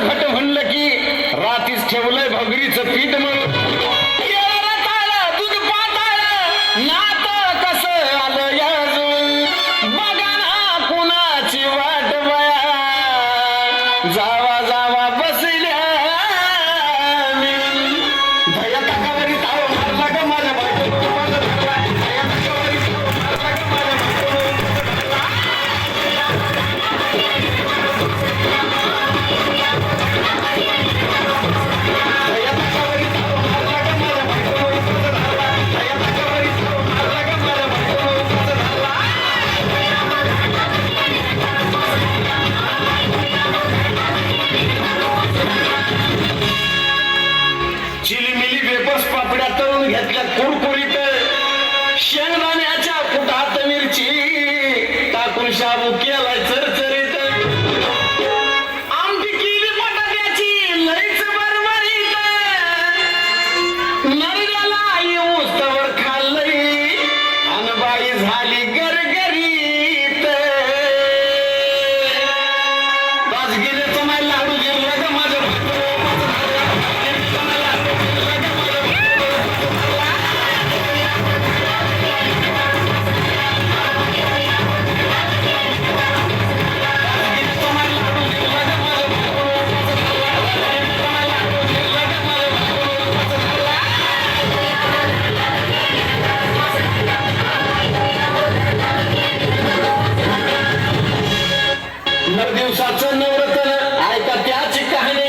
घट म्हणलं की रातीच ठेवलंय भगरीचं पीठ म्हणून. दूध पाताळ नात कस आलं याजून बघा ना कुणाची वाट जावा जावा बसल्या चिलीमिली वेपर्स पापड्या तळून घेतल्या कुरकुरीत शेंगदाण्याच्या कुटात मिरची. टाकून शाबू केला तवर झाली ग दिवसाचं नवरतन ऐका त्याची कहाणी.